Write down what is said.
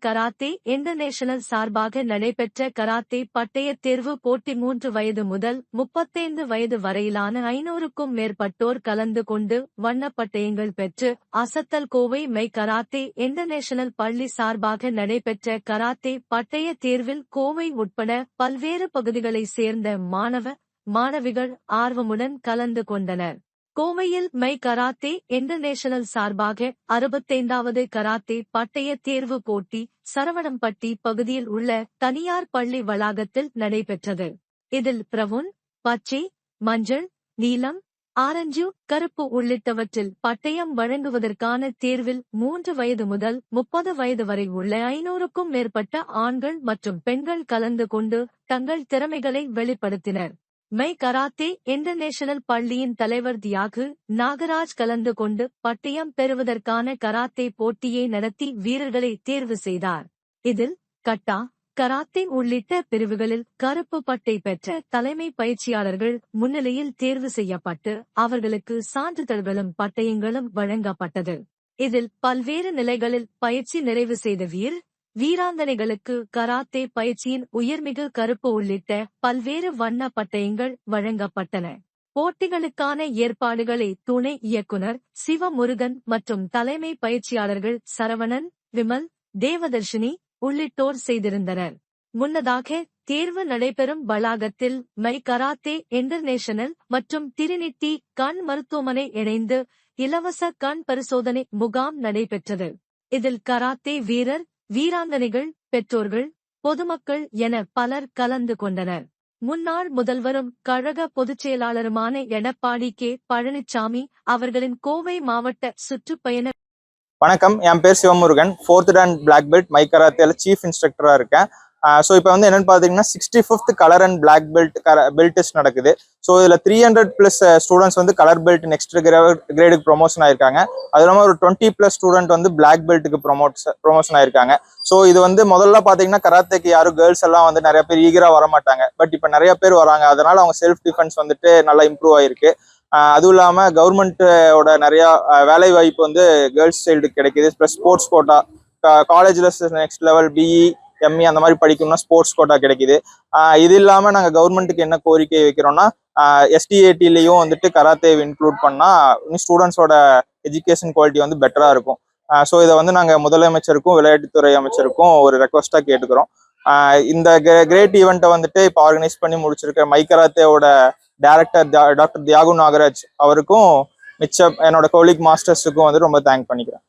Karate international சார்பாக நடைபெற்ற karate பட்டய தேர்வு போட்டி மூன்று வயது முதல் முப்பத்தைந்து வயது வரையிலான ஐநூறுக்கும் மேற்பட்டோர் கலந்து கொண்டு வண்ணப் பட்டயங்கள் பெற்று அசத்தல் கோவை மை கராத்தே இன்டர்நேஷனல் பள்ளி சார்பாக நடைபெற்ற கராத்தே பட்டய தேர்வில் கோவை உட்பட பல்வேறு பகுதிகளைச் சேர்ந்த மாணவ மாணவிகள் ஆர்வமுடன் கலந்து கொண்டனர். கோவையில் மை கராத்தே இன்டர்நேஷனல் சார்பாக அறுபத்தைந்தாவது கராத்தே பட்டய தேர்வு போட்டி சரவணம்பட்டி பகுதியில் உள்ள தனியார் பள்ளி வளாகத்தில் நடைபெற்றது. இதில் பிரவுன் பச்சை மஞ்சள் நீலம் ஆரஞ்சு கருப்பு உள்ளிட்டவற்றில் பட்டயம் வழங்குவதற்கான தேர்வில் மூன்று வயது முதல் முப்பது வயது வரை உள்ள ஐநூறுக்கும் மேற்பட்ட ஆண்கள் மற்றும் பெண்கள் கலந்து கொண்டு தங்கள் திறமைகளை வெளிப்படுத்தினர். மெய் கராத்தே இன்டர்நேஷனல் பள்ளியின் தலைவர் தியாகு நாகராஜ் கலந்து கொண்டு பட்டயம் பெறுவதற்கான கராத்தே போட்டியை நடத்தி வீரர்களை தேர்வு செய்தார். இதில் கட்டா கராத்தே உள்ளிட்ட பிரிவுகளில் கருப்பு பட்டை பெற்ற தலைமை பயிற்சியாளர்கள் முன்னிலையில் தேர்வு செய்யப்பட்டு அவர்களுக்கு சான்றிதழ்களும் பட்டயங்களும் வழங்கப்பட்டது. இதில் பல்வேறு நிலைகளில் பயிற்சி நிறைவு செய்த வீர் வீராங்கனைகளுக்கு கராத்தே பயிற்சியின் உயர்மிகு கருப்பு உள்ளிட்ட பல்வேறு வண்ண பட்டயங்கள் வழங்கப்பட்டன. போட்டிகளுக்கான ஏற்பாடுகளை துணை இயக்குனர் சிவமுருகன் மற்றும் தலைமை பயிற்சியாளர்கள் சரவணன் விமல் தேவதர்ஷினி உள்ளிட்டோர் செய்திருந்தனர். முன்னதாக தேர்வு நடைபெறும் வளாகத்தில் மை கராத்தே இன்டர்நேஷனல் மற்றும் திரினிட்டி கண் மருத்துவமனை இணைந்து இலவச கண் பரிசோதனை முகாம் நடைபெற்றது. இதில் கராத்தே வீரர் வீராங்கனைகள் பெற்றோர்கள் பொதுமக்கள் என பலர் கலந்து கொண்டனர். முன்னாள் முதல்வரும் கழக பொதுச்செயலாளருமான எடப்பாடி கே. பழனிசாமி அவர்களின் கோவை மாவட்ட சுற்றுப்பயண வணக்கம். என் பேர் Sivamurugan. Fourth dan black belt மைக்கராத்தேல chief இன்ஸ்ட்ரக்டரா இருக்கேன். ஸோ இப்போ வந்து என்னென்னு பார்த்தீங்கன்னா sixty fifth colour and black belt belt test நடக்குது. ஸோ இதில் த்ரீ ஹண்ட்ரட் ப்ளஸ் ஸ்டூடெண்ட்ஸ் வந்து கலர் பெல்ட் நெக்ஸ்ட் கிரேடுக்கு ப்ரொமோஷன் ஆயிருக்காங்க. அது இல்லாமல் ஒரு டுவெண்ட்டி ப்ளஸ் ஸ்டூடெண்ட் வந்து பிளாக் பெல்ட்டுக்கு ப்ரொமோட் ப்ரொமோஷன் ஆயிருக்காங்க. ஸோ இது வந்து முதல்ல பார்த்தீங்கன்னா கராத்தேக்கு யாரும் கேர்ள்ஸ் எல்லாம் வந்து நிறைய பேர் ஈகராக வர மாட்டாங்க பட் இப்போ நிறைய பேர் வராங்க. அதனால அவங்க செல்ஃப் டிஃபென்ஸ் வந்துட்டு நல்லா இம்ப்ரூவ் ஆயிருக்கு. அதுவும் இல்லாமல் கவர்மெண்ட்டோட நிறையா வேலை வாய்ப்பு வந்து கேர்ள்ஸ் சைல்டுக்கு கிடைக்குது. ப்ளஸ் ஸ்போர்ட்ஸ் கோட்டா காலேஜில் நெக்ஸ்ட் லெவல் பிஇ எம்இ அந்த மாதிரி படிக்கணும்னா ஸ்போர்ட்ஸ் கோட்டா கிடைக்குது. இது இல்லாமல் நாங்கள் கவர்மெண்ட்டுக்கு என்ன கோரிக்கை வைக்கிறோம்னா எஸ்டிஏடிலையும் வந்துட்டு கராத்தேவை இன்க்ளூட் பண்ணால் இன்னும் ஸ்டூடெண்ட்ஸோட எஜுகேஷன் குவாலிட்டி வந்து பெட்டராக இருக்கும். ஸோ இதை வந்து நாங்கள் முதலமைச்சருக்கும் விளையாட்டுத்துறை அமைச்சருக்கும் ஒரு ரெக்வஸ்ட்டாக கேட்டுக்கிறோம். இந்த கிரேட் ஈவெண்ட்டை வந்துட்டு இப்போ ஆர்கனைஸ் பண்ணி முடிச்சிருக்க மை கராத்தேவோட டேரக்டர் டாக்டர் தியாகு நாகராஜ் அவருக்கும் மிச்சம் என்னோட கோலிக் மாஸ்டர்ஸுக்கும் வந்து ரொம்ப தேங்க் பண்ணிக்கிறேன்.